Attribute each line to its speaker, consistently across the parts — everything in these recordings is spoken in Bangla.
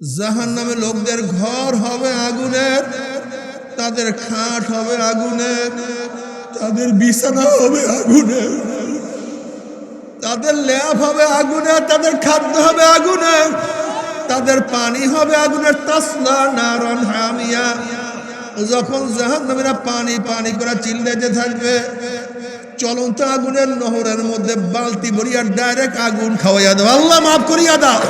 Speaker 1: জাহান নামে লোকদের ঘর হবে আগুনের, তাদের খাট হবে আগুনের, তাদের বিছানা হবে আগুনের, তাদের ল্যাব হবে আগুনের, তাদের খাদ্য হবে আগুনের, তাদের পানি হবে আগুনের। তাসলা নারন হামিয়া। যখন জাহান নামীরা পানি পানি করে চিল্লাইতে থাকবে, চলন্ত আগুনের নহরের মধ্যে বালতি ভরিয়া ডাইরেক্ট আগুন খাওয়াইয়া দাও আল্লাহ মাফ করিয়া দাও।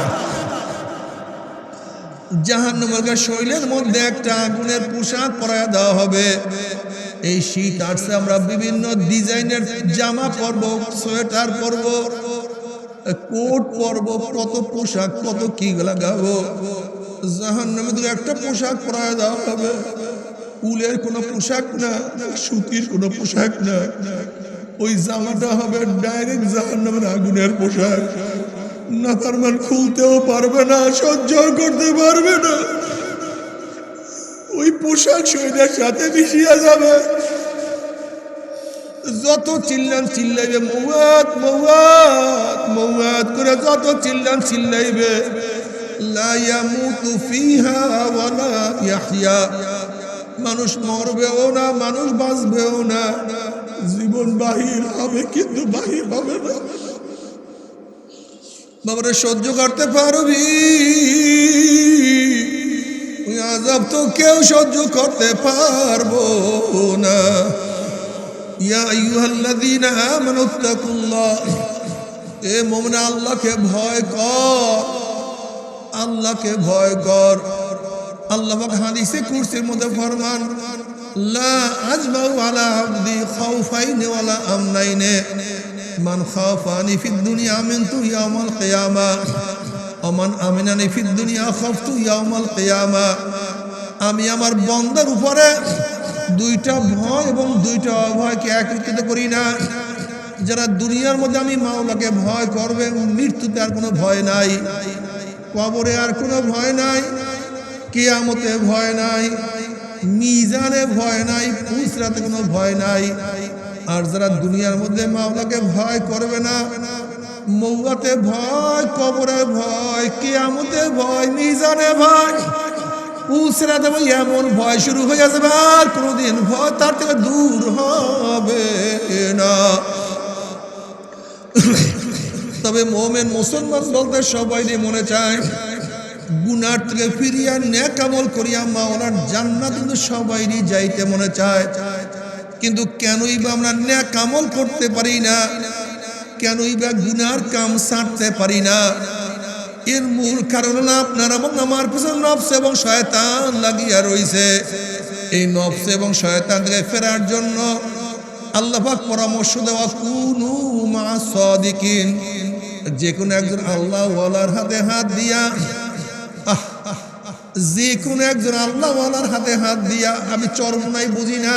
Speaker 1: জাহান্নামের শৈলের মধ্যে একটা আগুনের পোশাক পরাইয়া দেওয়া হবে। এই শীত আসছে, আমরা বিভিন্ন ডিজাইনের জামা পরব, সোয়েটার পরব, কোট পরব, কত পোশাক, কত কি লাগাবো। জাহান্নামে দু একটা পোশাক পরাইয়া দেওয়া হবে। উলের কোনো পোশাক না, সুতির কোনো পোশাক না। ওই জামাটা হবে ডাইরেক্ট জাহান্নামের আগুনের পোশাক। নাফারমান খুলতেও পারবে না সহ্য করতে পারবে না। ওই পোশাক শরীরের সাথে মিশিয়া যাবে। যত চিল্লান চিল্লাইবে, মৌয়াত মৌয়াত মৌয়াত করে যত চিল্লান চিল্লাইবে মানুষ মরবেও না, মানুষ বাঁচবেও না। জীবন বাহির হবে, কিন্তু বাহির হবে না। বাবারে সহ্য করতে পারবি? ওই আজাব তো কেউ সহ্য করতে পারব না। ইয়া আইয়ুহাল্লাযীনা আমানু তাকুল্লাহ এ মুমিনা, আল্লাহকে ভয় কর। আল্লাহকে ভয় কর। আল্লাহ হাদিসে কুরসির মধ্যে ফরমান, লা আজমাউ আলা আবদি খাউফাইনি ওয়ালা আমনাইনে। মান খাফানি ফিদ দুনিয়া আমিনতু ইয়াউমাল কিয়ামা। ওমান আমিনানি ফিদ দুনিয়া খাফতু ইয়াউমাল কিয়ামা। আমি আমার বন্দার উপরে দুইটা ভয় এবং দুইটা অভয়কে একত্রিত করি না। যারা দুনিয়ার মধ্যে আমি মাওলাকে ভয় করবে, মৃত্যুতে আর কোনো ভয় নাই। কবরে আর কোনো ভয় নাই। কেয়ামতে ভয় নাই। মিজানে ভয় নাই। পুসরাতে কোনো ভয় নাই। আর যারা দুনিয়ার মধ্যে মাওলাকে ভয় করবে না মৌয়াতে ভয়, কবরে ভয়, কেয়ামতে ভয়, মিজানে ভয় পুসরাতে ভাই এমন ভয় শুরু হয়ে যাবে আর কোনোদিন ভয় তার থেকে দূর হবে না। তবে মোমেন মুসলমান বলতে সবাই মনে চায়, গুনার থেকে ফিরিয়া ন্যাক আমল করিয়া মাওলার জান্নাত কিন্তু সবাইরই যাইতে মনে চায়। কিন্তু কেনই বা আমরা ন্যাক আমল করতে পারি না? কেনই বা গুনার কাম সারতে পারি না? এর মূল কারণ হলো আপনার এবং আমার পিছনে নফস এবং শয়তান লাগিয়া রইছে। এই নফস এবং শয়তান থেকে ফেরার জন্য আল্লাহাক পরামর্শ দেওয়া, কুনু মা সাদিকিন যে কোনো একজন আল্লাহ ওয়ালার হাতে হাত দিয়া যে কোনো একজন আল্লাহ ওয়ালার হাতে হাত দিয়া, আমি চরমনাই বুঝি না।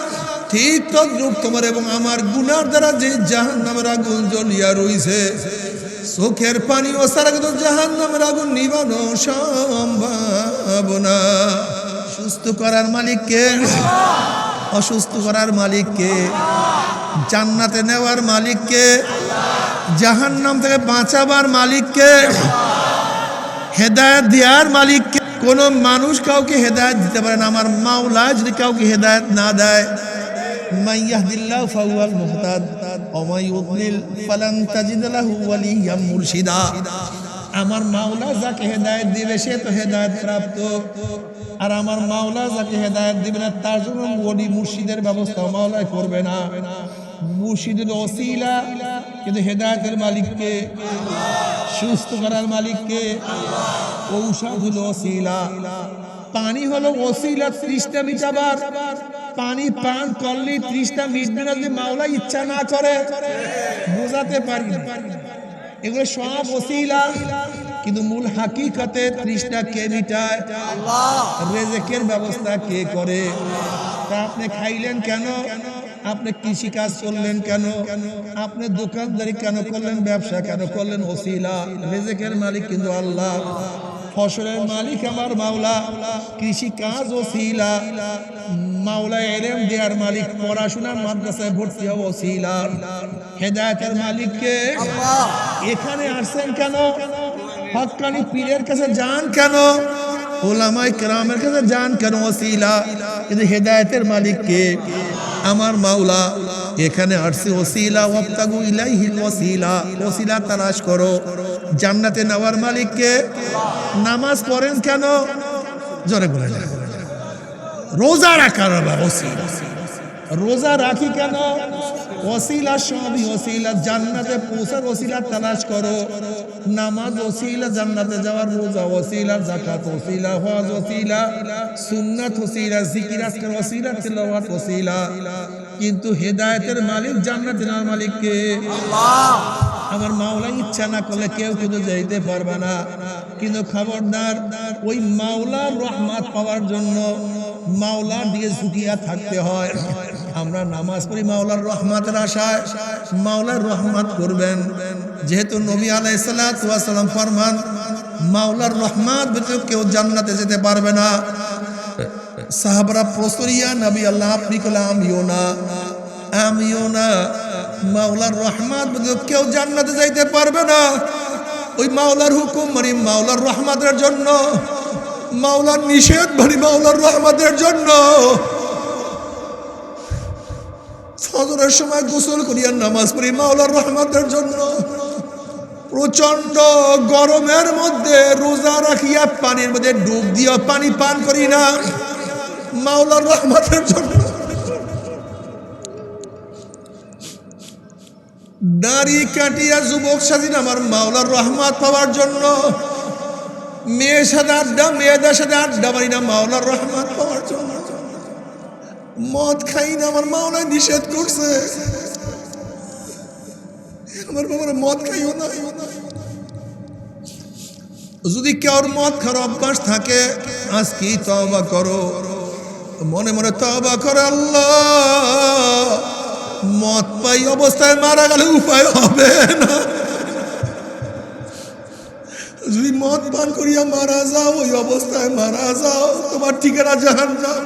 Speaker 1: ঠিক তদ্রুপ তোমার এবং আমার গুনার দ্বারা যে জাহান নামের আগুন জ্বলিয়া রইছে। চোখের পানি ও সারা কিন্তু জাহান নামের আগুন নিবানো সম্ভব না সুস্থ করার মালিককে, অসুস্থ করার মালিককে, জান্নাতে নেওয়ার মালিককে জাহান নাম থেকে বাঁচাবার মালিককে, হেদায়ত দেওয়ার মালিককে। কোন মানুষ কাউকে হেদায়ত দিতে পারে না। আমার মাওলা যদি কাউকে হেদায়ত না দেয় মাইয়াহদিল্লাহ ফাহুয়াল মুহতাদ ওমাই ইউদ্লিল ফালান তাজিদ লাহু ওয়ালিয়াম মুরশিদা। আমার মাওলা যাকে হেদায়েত দিবে, সে তো হেদায়েত প্রাপ্ত। আর আমার মাওলা যাকে হেদায়েত দিবে না, তার জন্য ওলি মুর্শিদের ব্যবস্থা মাওলায় করবে না। মুর্শিদের ওসিলা কিন্তু হেদায়েতের মালিককে, সুস্থ করার মালিককে ঔষধ হলো ওসিলা। পানি হলো ওসিলা ত্রিশটা মিটাবার। পানি পান করলে ত্রিশটা মিটবে না যদি মাওলা ইচ্ছা না করে। বোঝাতে পারি। এগুলো সব ওসিলা। কিন্তু মূল হাকিকতে তৃষ্ণা কে মিটায়? রেজেকের ব্যবস্থা কে করে? তা আপনি খাইলেন কেন? আপনি কৃষি কাজ করলেন কেন? আপনি দোকানদারি কেন করলেন? ব্যবসা কেন করলেন? ওসিলা। রেজেকের মালিক কিন্তু আল্লাহ। ফসলের মালিক আমার মাওলা কৃষি কাজ ওসিলা। মাওলা এলেম দেয়ার মালিক পড়াশোনার মাদ্রাসায় ভর্তি হওয়া ওসিলা। হেদায়তের মালিককে এখানে আসছেন কেন? হকানি পীরের কাছে যান কেন? ওলামাই কেরামের কাছে যান কেন ওসিলা? কিন্তু হেদায়তের মালিককে আমার মাওলা এখানে আসছে ওসিলা ওয়াবতাগু ইলাইহিল ওসিলা। ওসিলা তালাশ করো। জান্নাতে নেওয়ার মালিককে নামাজ পড়েন কেন? জোরে বলে রোজা রাখার আবার রোজা রাখি কেন? ওসিলা সবই ওসিলা। জান্নাতে পৌঁছার ওসিলা তালাশ করো। নামাজ ওসিলা, জান্নাতে যাওয়ার রোজা ওসিলা জাকাত ওসিলা, হজ ওসিলা, সুন্নাত ওসিলা, জিকির, আজকার ওসিলা, তিলাওয়াত ওসিলা। কিন্তু হেদায়েতের মালিক জান্নাতের মালিক কে আমার মাওলা ইচ্ছা না করলে কেউ কিন্তু যাইতে পারবে না। কিন্তু খবরদার, ওই মাওলার রহমত পাওয়ার জন্য মাওলার দিকে ঝুঁকিয়া থাকতে হয়। আমরা নামাজ পড়ি মাওলার রহমতের আশায়। মাওলার রহমত করবেন। যেহেতু নবী আলাইসালাম ফরমান, মাওলার রহমত ব্যতীত কেউ জান্নাতে যেতে পারবে না। সাহাবরা প্রস্তরিয়া নবী আল্লাহ, আপনি কলে আমিও না। আমিও না। মাওলার রহমত কেউ জান্নাতে যাইতে পারবে না। ওই মাওলার হুকুম মানি মাওলার রহমতের জন্য। মাওলার নিষেধ মানি মাওলার রহমতের জন্য। ফজরের সময় গোসল করিয়া নামাজ পড়ি মাওলার রহমতের জন্য। প্রচণ্ড গরমের মধ্যে রোজা রাখিয়া পানির মধ্যে ডুব দিয়া পানি পান করি না। মাওলার রহমতের জন্য। দাড়ি কাটিয়া যুবক স্বাধীন আমার মাওলার রহমত পাওয়ার জন্য। মেয়ের সাথে আড্ডা, মেয়েদের সাথে আড্ডা মারি না, মাওলার রহমত পাওয়ার জন্য। মদ খাই না, আমার মাওলা নিষেধ করছে। আমার বাবার মদ খাইও না। যদি কেউর মদ খাওয়ার অভ্যাস থাকে আজকেই তবা করো? মনে মনে তবা করো আল্লাহ। মদ পাই অবস্থায় মারা গেলে উপায় হবে না। যদি মদ পান করিয়া মারা যাও, ওই অবস্থায় মারা যাও, তোমার ঠিকানা জাহান যাও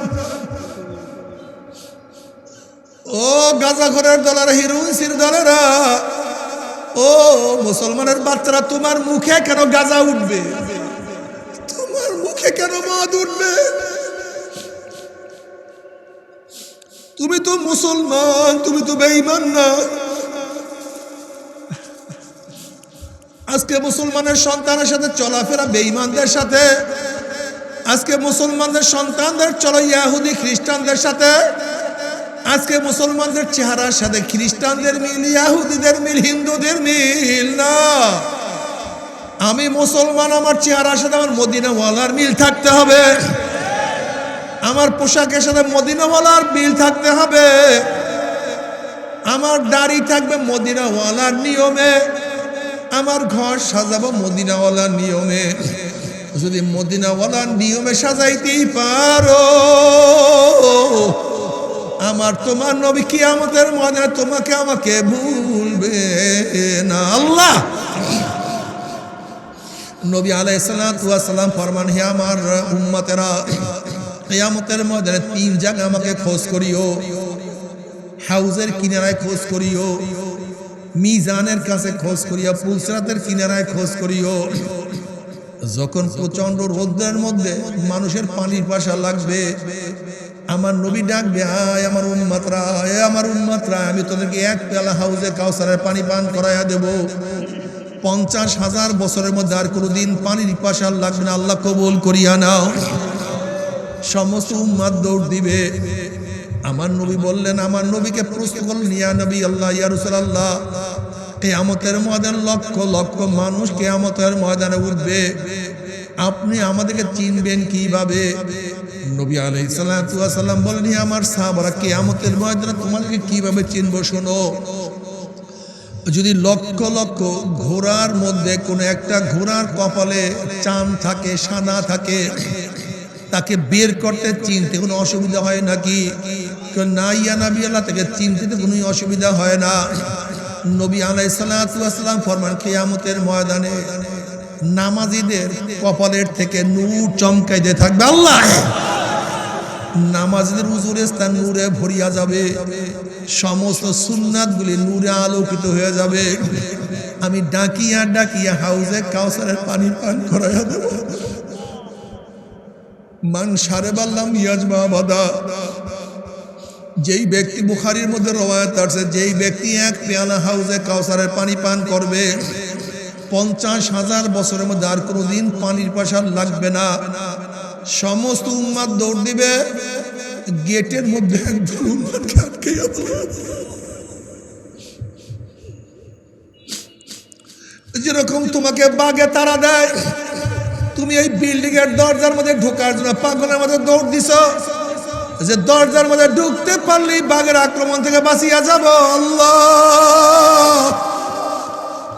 Speaker 1: ও গাজা ঘরের দলের হিরুসির দলেরা, ও মুসলমানের বাচ্চারা, তোমার মুখে কেন গাজা উঠবে? তোমার মুখে কেন মদ উঠবে? তুমি তো মুসলমান, তুমি তো বেঈমান না। আজকে মুসলমানের সন্তানের সাথে চলাফেরা বেঈমানদের সাথে। আজকে মুসলমানদের সন্তানদের চলো ইয়াহুদি খ্রিস্টানদের সাথে। আজকে মুসলমানদের চেহারার সাথে খ্রিস্টানদের মিল, ইয়াহুদিদের মিল, হিন্দুদের মিল না। আমি মুসলমান, আমার চেহারার সাথে আমার মদিনাওয়ালার মিল থাকতে হবে। আমার পোশাকের সাথে মদিনাওয়ালার মিল থাকতে হবে। আমার দাড়ি থাকবে মদিনাওয়ালার নিয়মে। আমার ঘর সাজাবো মদিনাওয়ালার নিয়মে। যদি মদিনাওয়ালার নিয়মে সাজাইতেই পারো, আমার তোমার নবী কিয়ামতের মনে তোমাকে আমাকে ভুলবে না। আল্লাহ! নবী আলাইসালাম ফরমান হে আমার উম্মতেরা কিয়ামতের ময়দানে তিন জায়গা আমাকে খোঁজ করিও। হাউজের কিনারায় খোঁজ করিও। মিজানের কাছে খোঁজ করিও। পুলসরাতের কিনারায় খোঁজ করিও। যখন প্রচণ্ড রৌদ্রের মধ্যে মানুষের পানির পাশা লাগবে, আমার নবী ডাকবে, আয় আমার উন্মাত্রা আয় আমার উন্মাত্রা আমি তোদেরকে এক পেলা হাউজে কাউসারের পানি পান করাইয়া দেব। পঞ্চাশ হাজার বছরের মধ্যে আর কোনোদিন পানির পাশার লাগবে না। আল্লাহ কবুল করিয়া নাও। সমস্ত উম্মাদ দৌড় দিবে। আমার নবী বললেন, আমার নবীকে প্রশ্ন করলেন ইয়া নবী আল্লাহ ইয়ারুসাল আল্লাহ কেয়ামতের ময়দান লক্ষ লক্ষ মানুষ কেয়ামতের ময়দানে উঠবে। আপনি আমাদেরকে চিনবেন কীভাবে? নবী আলাই সাল্লাম বলেন আমার সাহাবারা, কেয়ামতের ময়দানে তোমাদেরকে কীভাবে চিনবো শোনো? যদি লক্ষ লক্ষ ঘোড়ার মধ্যে কোনো একটা ঘোড়ার কপালে চাম থাকে সানা থাকে তাকে বের করতে চিনতে কোনো অসুবিধা হয় নাকি? কেউ না ইয়া নবী আল্লাহ তাকে চিনতে কোনো অসুবিধা হয় না। নবী আলাই ফরমান কেয়ামতের ময়দানে নামাজিদের কপালের থেকে নূর চমকাইতে থাকবে আল্লাহ। নামাজের উজুরে স্থান নূরে ভরিয়া যাবে। সমস্ত সুন্নাতগুলি নূরে আলোকিত হয়ে যাবে। আমি ডাকিয়া ডাকিয়া হাউজে কাউসারের পানি পান করাইয়া দেব। মান সারে বাদা। যেই ব্যক্তি বুখারির মধ্যে রবায়ত আছে যেই ব্যক্তি এক পেয়ালা হাউজে কাউসারের পানি পান করবে, পঞ্চাশ হাজার বছরের মধ্যে আর কোনোদিন পানির পাশার লাগবে না। সমস্ত উম্মাদ দৌড় দিবে, গেটের মধ্যে যেরকম তোমাকে বাগে তারা দেয় তুমি এই বিল্ডিং এর দরজার মধ্যে ঢোকার জন্য পাগলের মধ্যে দৌড় দিছ? যে দরজার মধ্যে ঢুকতে পারলেই বাঘের আক্রমণ থেকে বাঁচিয়া যাব। আল্লাহ!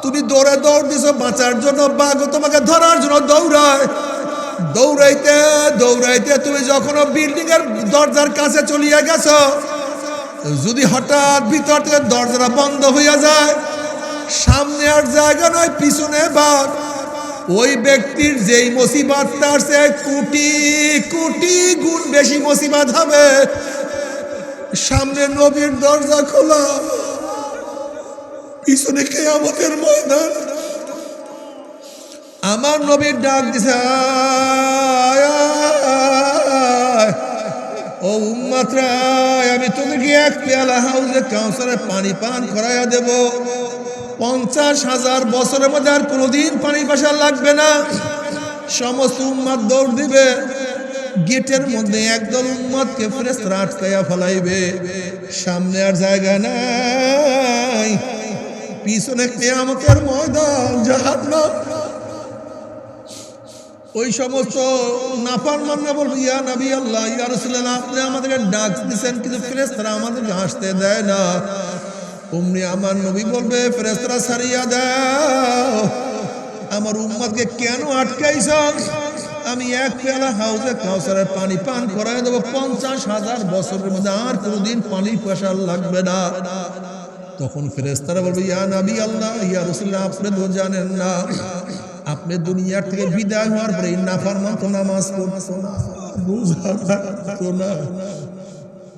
Speaker 1: তুমি দৌড়ে দৌড় দিছ, বাঁচার জন্য বাঘ তোমাকে ধরার জন্য দৌড়ায়। দৌড়াইতে দৌড়াইতে তুমি যখন বিল্ডিং এর দরজার কাছে চলিয়া গেছো, যদি হঠাৎ ভিতর থেকে দরজাটা বন্ধ হইয়া যায়, সামনে আর জায়গা নয়, পিছনে বাঘ। ওই ব্যক্তির যেই মুসিবত, তার সে কোটি কোটি গুণ বেশি মুসিবত হবে। সামনে নবীর দরজা খোলা। পিছনে কেয়ামতের ময়দান। আমার নবীর ডাক দিছে। ও উম্মাত্রায় আমি তোদেরকে এক পেয়ালা হাউজে কাউসারে পানি পান করাইয়া দেব। পঞ্চাশ হাজার বছরের মধ্যে আর কোনোদিন পানি পাশা লাগবে না। সমস্ত উম্মাদ দৌড় দিবে। গেটের মধ্যে একদল উম্মাদকে ফেরেস্তারা আটকাইয়া ফেলাইবে। সামনে আর জায়গা নাই। পিছনে কেয়ামতের ময়দান জাহান্নাম ওই সমস্ত নাফার মান্না বলব, ইয়া নবী আল্লাহ, ইয়া রসুল্লাহ আপনি আমাদেরকে ডাক দিচ্ছেন কিন্তু ফেরেস্তারা আমাদেরকে আসতে দেয় না। অমনি আমার নবী বলবে ফেরেস্তারা সারিয়া দাও। আমার উম্মাদকে কেন আটকাইছ আমি এক পেয়ালা হাউসে কাউসারের পানি পান করাই দেবো, পঞ্চাশ হাজার বছরের মধ্যে আর কোনোদিন পানি পয়সা লাগবে না। তখন ফেরেস্তারা বলবে, ইয়া নবী আল্লাহ, ইয়া রসুল্লাহ আপনি তো জানেন না। আপনি দুনিয়ার থেকে বিদায় হওয়ার পরে এই নাফারমান তো নামাজ পড়তো না না।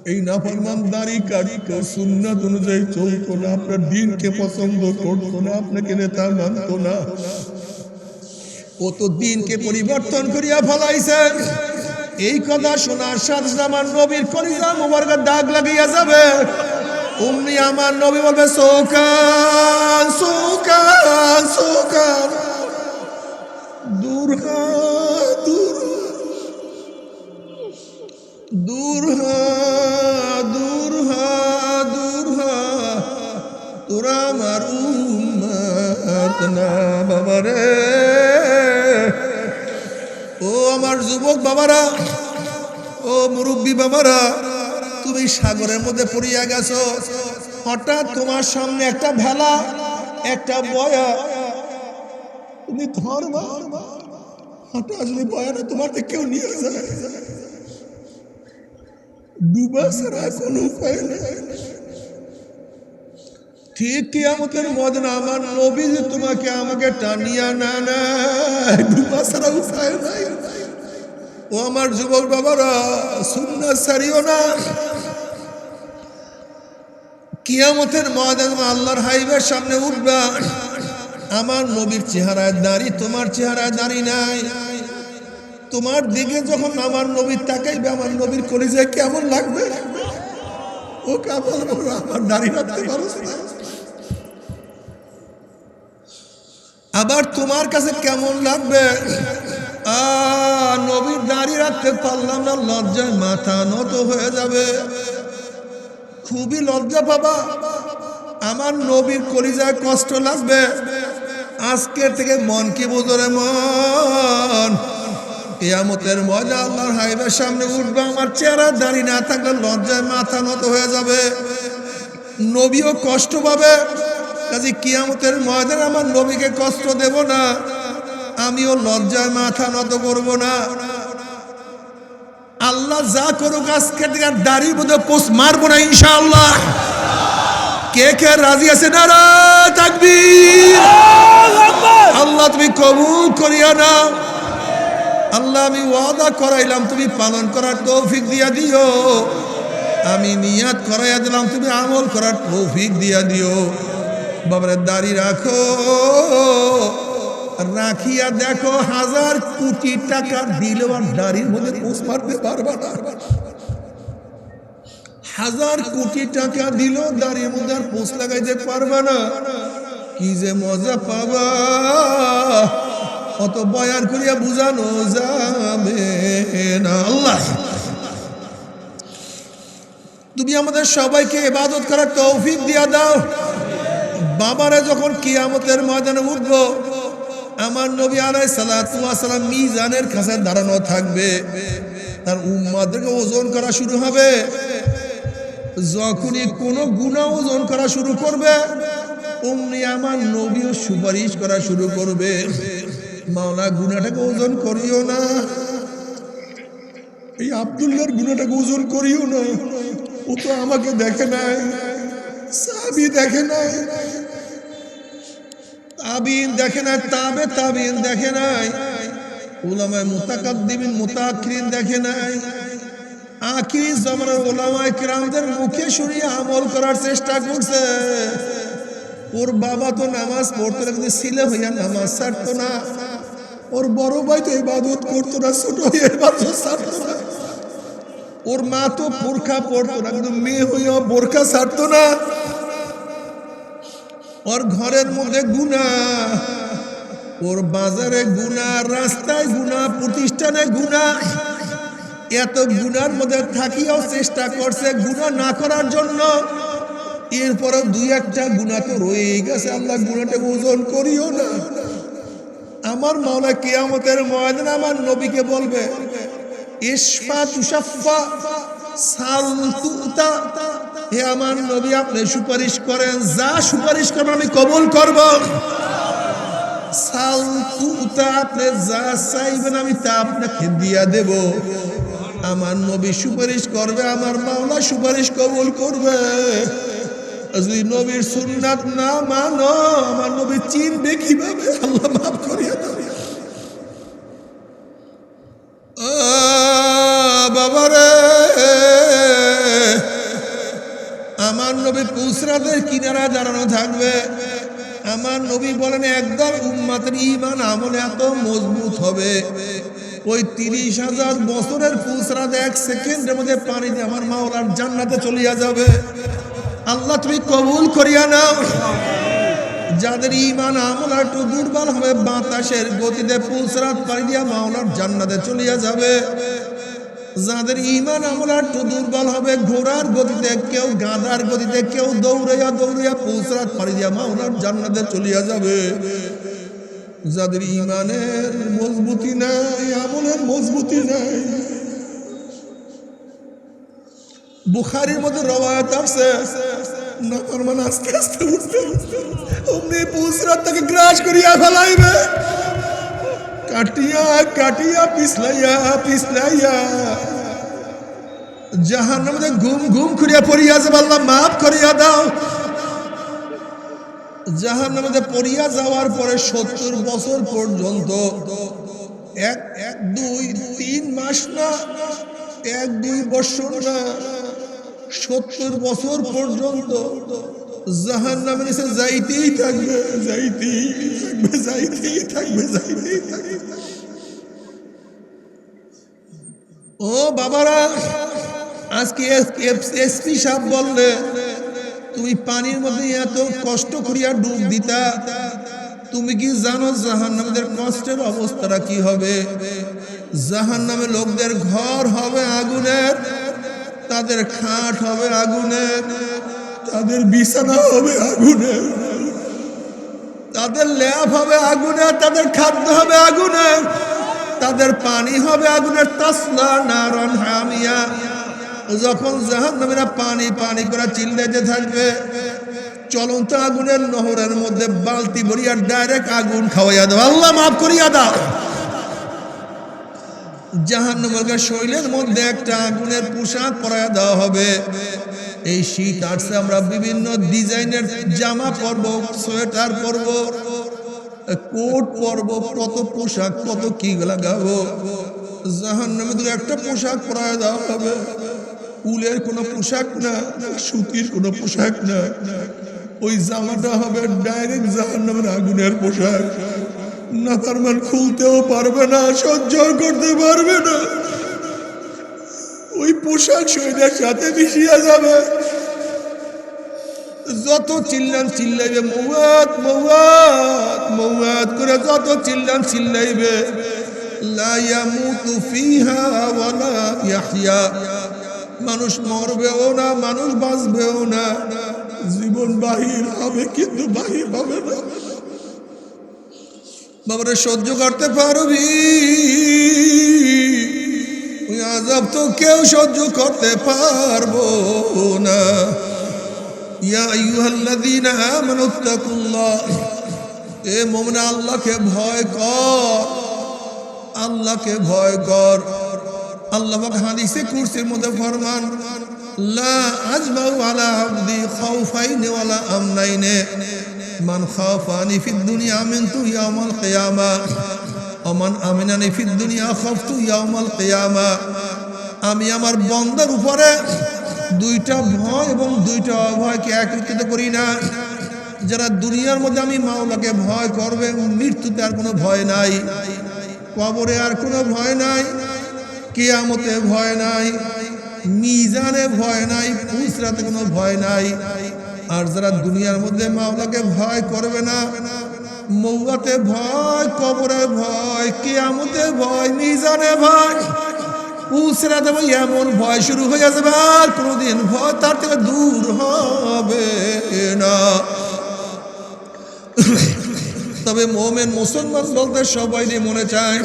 Speaker 1: এই নাফরমান দাড়ি কাটতো সুন্নাত অনুযায়ী চলতো না আপনার দিনকে পছন্দ করতো না আপনাকে নেতা মানতো না। ও তো দিনকে পরিবর্তন করিয়া ফলাইছে এই কথা শোনার সাথে আমার নবীর কলিজা মোবারকের দাগ লাগিয়া যাবে। উম্মি আমার নবী বলবে সোকান সোকান সোকান দূর দূর। দূর হ, বাবারা, ও মুরব্বী বাবারা, তুমি সাগরের মধ্যে পড়িয়া গেছো। হঠাৎ তোমার সামনে একটা ভেলা, একটা বয়া। তুমি হঠাৎ যদি বয়াটা তোমার কেউ নিয়ে যায়। উপায় ঠিক আমার নবী যে তোমাকে আমাকে টানিয়া না না ডুবা উপায় নাই। ও আমার যুবক বাবারা, সুন্নাত সারিও না। কিয়ামতের ময়দান আল্লাহর হাইবের সামনে উঠবা। আমার নবীর চেহারায় দাঁড়ি, তোমার চেহারায় দাঁড়ি নাই। তোমার দিকে যখন আমার নবীর তাকাইবে, আমার নবীর কলিজায় কেমন লাগবে? ও কেমন আমার দাঁড়ি রাখতে পারো আবার তোমার কাছে কেমন লাগবে? আ নবীর দাঁড়ি রাখতে পারলাম না, লজ্জায় মাথা নত হয়ে যাবে। খুবই লজ্জা পাবা আমার নবীর কলিজায় কষ্ট লাগবে। আজকের থেকে মন কি বোঝরে মন? কেয়ামতের মজা আল্লাহর হাইবের সামনে উঠবে, আমার চেহারা দাঁড়িয়ে না থাকলে লজ্জায় মাথা নত হয়ে যাবে। নবীও কষ্ট পাবে। কাজে কিয়ামতের ময়দানে আমার নবীকে কষ্ট দেব না। আমিও লজ্জায় মাথা নত করব না। আল্লাহ যা করুক আজকে দাড়ির মধ্যে পোষ মারবো না, ইনশাআল্লাহ। কে কে রাজি আছে? আল্লাহ তুমি কবুল করিয়া না। আল্লাহ আমি ওয়াদা করাইলাম, তুমি পালন করার তৌফিক দিয়া দিও। আমি নিয়াত করাইয়া দিলাম, তুমি আমল করার তৌফিক দিয়া দিও। বাবারে, দাড়ি রাখো। রাখিয়া দেখো, হাজার কোটি টাকা দিলেও আর দাড়ির মধ্যে পোষ মারতে পারবা না। হাজার কোটি টাকা দিল দাড়ির মধ্যে আর পোষ লাগাইতে পারবা না। কি যে মজা পাবা। অত বয়ান করিয়া বুঝানো যাবে না আল্লাহ। তুমি আমাদের সবাইকে ইবাদত করার তৌফিক দিয়া দাও। বাবারে যখন কিয়ামতের ময়দানে উঠবো আমার নবী আলাই সালাম মিজানের কাছে দাঁড়ানো থাকবে। তার উম্মাদেরকে ওজন করা শুরু হবে। যখনই কোনো গুণা ওজন করা শুরু করবে, অমনি আমার নবীও সুপারিশ করা শুরু করবে। মাওলা গুণাটাকে ওজন করিও না। এই আবদুল্লার গুণাটাকে ওজন করিও না। ও তো আমাকে দেখে নাই সাবি দেখে নাই। তাবিন দেখে নাই, তাবে তাবিন দেখে নাই ওলামায় মুতাকাদ্দিমিন মুতাআখিরিন দেখে নাই। আখিরি জামানার ওলামায় কিরামদের মুখে শুনিয়ে আমল করার চেষ্টা করছে। ওর বাবা তো নামাজ পড়তো না, কিন্তু ছিলে হইয়া নামাজ ছাড়তো না। ওর বড় ভাই তো ইবাদত করতো না, ছোট হইয়া ইবাদত ছাড়তো না। ওর মা তো বোরখা পড়তো না, কিন্তু মেয়ে হইয়া বোরখা ছাড়তো না। ওর ঘরের মধ্যে গুণা ওর বাজারে গুণা রাস্তায় গুণা প্রতিষ্ঠানে গুণা এত গুণার মধ্যে থাকিয়াও চেষ্টা করছে গুণা না করার জন্য। এরপরে দুই একটা গুণা তো রয়ে গেছে। আল্লাহ গুণাটা ওজন করিও না। আমার মাওলা কেয়ামতের ময়দান আমার নবীকে বলবে ইসফা তুষাফা সাল তুতা হে আমার নবী, আপনি সুপারিশ করেন, যা সুপারিশ করবেন আমি কবুল করব। সাল তুতা আপনি যা চাইবেন আমি তা আপনাকে দিয়া দেব। আমার নবী সুপারিশ করবে, আমার মাওলা সুপারিশ কবুল করবে। যদি নবীর সুন্নাত না মানো, আমার নবী চিনবে কীভাবে? আল্লাহ মাফ করিয়া দেবে বাবারে আমার নবী কিনারা দাঁড়ানো থাকবে। আমার নবী বলেন একদম উম্মাতের ইমান আমলে এত মজবুত হবে। ওই তিরিশ হাজার বছরের পুসরাত এক সেকেন্ডের মধ্যে পানি দিয়ে আমার মাওলার জান্নাতে চলিয়া যাবে। আল্লাহ, তুমি কবুল করিয়া নাও। যাদের ইমান আমল একটু দুর্বল হবে, বাতাসের গতিতে পুলসরাত পাড়ি দিয়া মাওলার জান্নাতে চলিয়া যাবে। যাদের ইমান আমল একটু দুর্বল হবে ঘোড়ার গতিতে কেউ গাঁদার গতিতে কেউ দৌড়াইয়া দৌড়াইয়া পুলসরাত পাড়ি দিয়া মাওলার জান্নাতে চলিয়া যাবে যাদের ইমানের মজবুতি নাই আমলের মজবুতি নাই বুখারির মধ্যে রবায়ত আছে নফরমান আস্তে আস্তে উঠবে অমনি পুসরাত তাকে গ্রাস করিয়া ফেলাইবে কাটিয়া কাটিয়া, পিছলাইয়া পিছলাইয়া। জাহান মধ্যে ঘুম ঘুম করিয়া পড়িয়া যাবে আল্লাহ মাফ করিয়া দাও। জাহান মধ্যে পড়িয়া যাওয়ার পরে সত্তর বছর পর্যন্ত এক এক, দুই, তিন মাস না, এক, দুই বছর না, সত্তর বছর পর্যন্ত জাহান নামে নিচে যাইতেই থাকবে যাইতেই থাকবে যাইতেই থাকবে, যাইতেই ও বাবারা, আজকে এসপি সাহেব বললে, তুমি পানির মধ্যে এত কষ্ট করিয়া ডুব দিতা, তুমি কি জানো জাহান নামদের কষ্টের অবস্থাটা কি হবে? জাহান নামে লোকদের ঘর হবে আগুনের, তাদের খাট হবে আগুনের তাদের বিছানা হবে আগুনে। তাদের ল্যাব হবে আগুনে, তাদের খাদ্য হবে আগুনে। তাদের পানি হবে আগুনের তাসলা নারন হামিয়া। যখন জাহান নামীরা পানি পানি করে চিল্লাইতে থাকবে, চলন্ত আগুনের নহরের মধ্যে বালতি ভরিয়া ডাইরেক্ট আগুন খাওয়াইয়া দাও। আল্লাহ মাফ করিয়া দাও। জাহান্নামের শৈলের মধ্যে একটা আগুনের পোশাক পরাইয়া দেওয়া হবে। এই শীত আসছে, আমরা বিভিন্ন ডিজাইনের জামা পরব, সোয়েটার পরব, কোট পরব, কত পোশাক, কত কি লাগাবো। জাহান্নামে তো একটা পোশাক পরায় দেওয়া হবে, উলের কোনো পোশাক না, সুতির কোনো পোশাক না, ওই জামাটা হবে ডাইরেক্ট জাহান্নামের আগুনের পোশাক। না তার মান খুলতেও পারবে না, সহ্য করতে পারবে না। ওই পোশাক শরীরের সাথে মিশিয়া যাবে। যত চিল্লান চিল্লাইবে, মৌয়াত মৌয়াত মৌয়াত করে যত চিল্লান চিল্লাইবে। মানুষ মরবেও না, মানুষ বাঁচবেও না। জীবন বাহির হবে, কিন্তু বাহির হবে না। বাবারে সহ্য করতে পারবি? আজাব তো কেউ সহ্য করতে পারব না। আল্লাহকে ভয় কর। আল্লাহকে ভয় কর। আল্লাহ পাক হাদিসে কুরসির মধ্যে ফরমান, লা আজমাউ আলা আবদি খাউফাইনি আমনাইনে। মান দুনিয়া আমিনতু ইয়াউমাল কিয়ামা। ওমান আমিনানি ফিদ দুনিয়া খাফতু ইয়াউমাল কিয়ামা। আমি আমার বন্দার উপরে দুইটা ভয় এবং দুইটা অভয়কে একত্রিত করি না। যারা দুনিয়ার মধ্যে আমি মাওলাকে ভয় করবে, মৃত্যুতে আর কোনো ভয় নাই। কবরে আর কোনো ভয় নাই। কেয়ামতে ভয় নাই। মিজানে ভয় নাই। পুসরাতে কোনো ভয় নাই। আর যারা দুনিয়ার মধ্যে মাওলাকে ভয় করবে না মৌয়াতে ভয়, কবরে ভয়, কেয়ামতে ভয়, মিজানে ভয়। পুসরাতে ভাই এমন ভয় শুরু হয়ে যাবে আর কোনোদিন ভয় তার থেকে দূর হবে না। তবে মোমেন মুসলমান বলতে সবাই মনে চায়,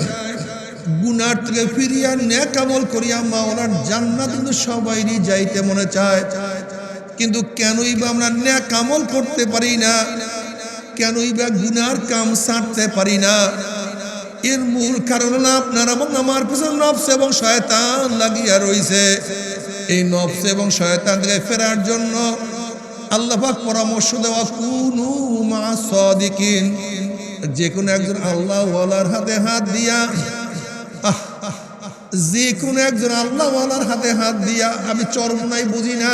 Speaker 1: গুনার থেকে ফিরিয়া ন্যাক আমল করিয়া মাওলার জান্নাত কিন্তু সবাইরই যাইতে মনে চায়। কিন্তু কেনই বা আমরা ন্যাক আমল করতে পারি না? কেনই বা গুনার কাম সারতে পারি না? এর মূল কারণ হলো আপনার এবং আমার পিছনে নফস এবং শয়তান লাগিয়া রইছে। এই নফস এবং শয়তান থেকে ফেরার জন্য আল্লাহ পাক পরামর্শ দেওয়া কুনু মা সাদিকিন যে কোনো একজন আল্লাহ ওয়ালার হাতে হাত দিয়া আহ, যে কোনো একজন আল্লাহ ওয়ালার হাতে হাত দিয়া আমি চরম নাই বুঝি না।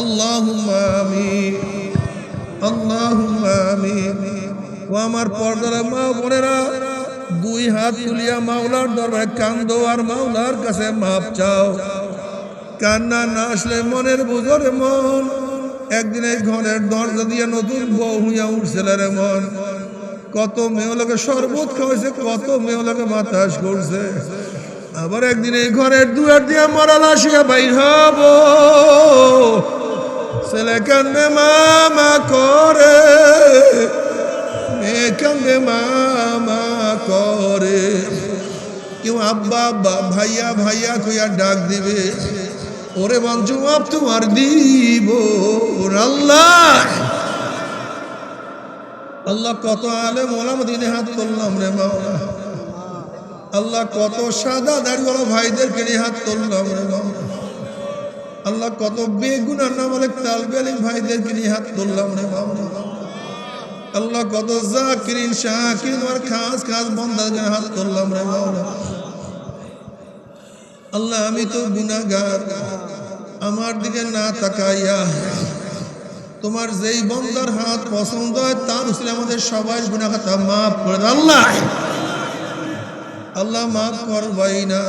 Speaker 1: আল্লাহুম্মা আমিন আল্লাহুম্মা আমিন। ও আমার পর্দার মা বোনেরা, দুই হাত তুলিয়া মাওলার দরবারে কান্দো আর মাওলার কাছে মাপ চাও। কান্না না আসলে মনের বুঝরে মন, একদিন এই ঘরের দরজা দিয়ে নতুন বউ হইয়া উঠছিল রে মন। কত মেয়েগুলোকে শরবত খাওয়াইছে, কত মেয়েগুলোকে বাতাস করছে। আবার একদিন এই ঘরের দুয়ার দিয়ে মরাল আসিয়া বাইর হব। ছেলে কান্দে মামা করে, মেয়ে মামা করে। কেউ আব্বা আব্বা, ভাইয়া ভাইয়া কইয়া ডাক দিবে, ওরে বল জবাব তোমার দিব আল্লাহ। আল্লাহ কত আলেম ওলাম দিনে হাত তুললাম রে মাওলা। আল্লাহ কত সাদা দাড়িওয়ালা ভাইদেরকে নিয়ে হাত তুললাম রে মাওলা। আল্লাহ কত বেগুনার নাম অনেক তালবে আলিম ভাইদেরকে নিয়ে হাত তুললাম রে মাওলা আল্লাহ কত জাকিরিন, শাকিরিন, তোমার খাস খাস গায়ে হাত করলাম রে মাওলা আল্লাহ, আমি তো গুনাহগার। আমার দিকে না তাকাইয়া তোমার যেই বন্দার হাত পছন্দ হয়, তার উসিলে আমাদের সবাই গুনাহ খাতা মাফ করে আল্লাহ! আল্লাহ মাফ করবাই না।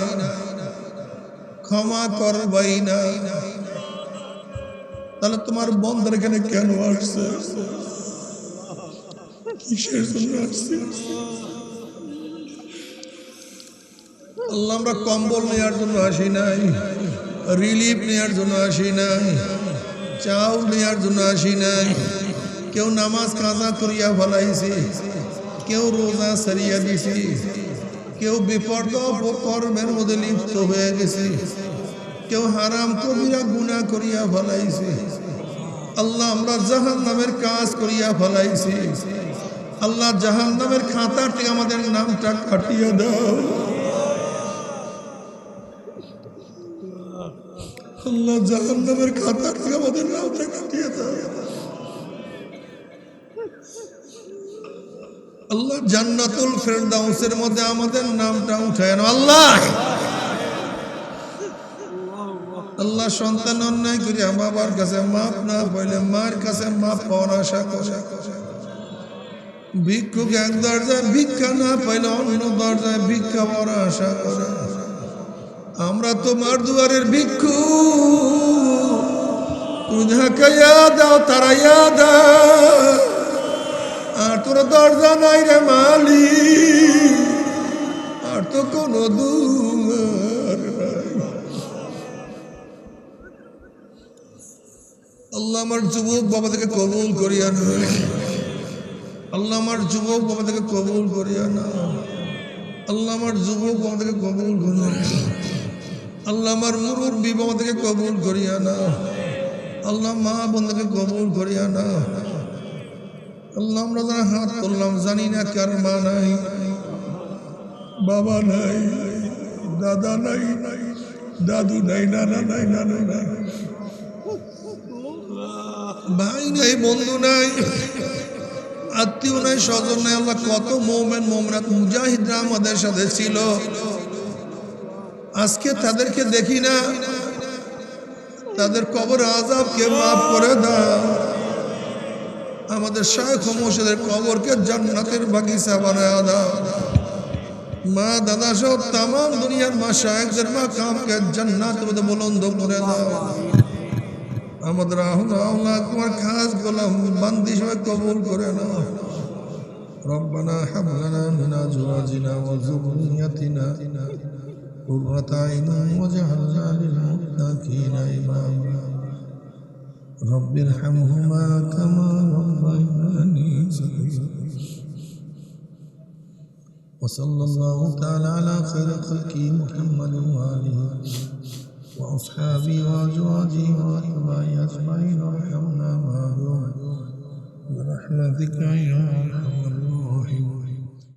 Speaker 1: ক্ষমা করবাই না। তাহলে তোমার বন্দার এখানে কেন আসছে? কিসের জন্য আসছে? আল্লাহ, আমরা কম্বল নেওয়ার জন্য আসি নাই, রিলিফ নেওয়ার জন্য আসি নাই চাউল নেওয়ার জন্য আসি নাই। কেউ নামাজ কাজা করিয়া ফলাইছি, কেউ রোজা সারিয়া দিছি, কেউ বিপর্দ কর্মের মধ্যে লিপ্ত হয়ে গেছি। কেউ হারাম কবিরা গুণা করিয়া ফলাইছি। আল্লাহ আমরা জাহান নামের কাজ করিয়া ফলাইছি। আল্লাহ জাহান নামের খাতার থেকে আমাদের নামটা কাটিয়ে দাও। আল্লাহ জাহান নামের খাতার থেকে আমাদের নামটা কাটিয়ে দাও। আল্লাহ জান্নাতুল ফেরদাউসের মধ্যে আমাদের নামটা উঠায় আল্লাহ! আল্লাহ সন্তান অন্যায় করি বাবার কাছে মাপ না পাইলে মার কাছে মাপ পাওয়ার আশা করে। ভিক্ষুক এক দরজায় ভিক্ষা না পাইলে অন্য দরজায় ভিক্ষা পাওয়ার আশা করে। আমরা তোমার দুয়ারের ভিক্ষু। যাকে দাও, তারা দাও। আর তোর দরজা নাই রে মালি আর তো কোনো দুয়ার নাই। আল্লাহ আমার যুবক বাবা থেকে কবুল করিয়া না আল্লাহ আমার যুবক বাবা থেকে কবুল করিয়া না আল্লাহ আমার যুবক বাবা থেকে কবুল করিয়া না আল্লাহ আমার মুরব্বী বাবা থেকে কবুল করিয়া না আল্লাহ মা বন্ধুকে কবুল করিয়া না আল্লাহ আমরা যারা হাত তুললাম, জানি না কার মা নাই, বাবা নাই, দাদা নাই, দাদু নাই, নানা নাই, নানু নাই। ভাই নাই, বন্ধু নাই, আত্মীয় নাই, স্বজন নাই, আল্লাহ কত মোমেন মোমরাত মুজাহিদরা আমাদের সাথে ছিল। আজকে তাদেরকে দেখি না। তাদের কবর আজাবকে মাফ করে দাও। আমাদের শায়খ মোর্শেদের কবরকে জান্নাতের বাগিচা বানায় দাও। মা, দাদা সব তাম দুনিয়ার মা শায়কদের মা কামকে জান্নাতের মধ্যে বুলন্দ করে দাও। আমাদের আহ্লা আহ্লা তোমার খাস গোলাম বান্দি সবাই কবুল করে নাও ربنا هب لنا من ازواجنا وذرياتنا قرة عين واجعلنا للمتقين إماما رب ارحمهما كما ربياني صغيرا وصلى الله تعالى على خير خلقه محمد وآله وأصحابه وأزواجه وأتباعه أجمعين وارحمنا معهم برحمتك يا أرحم الراحمين.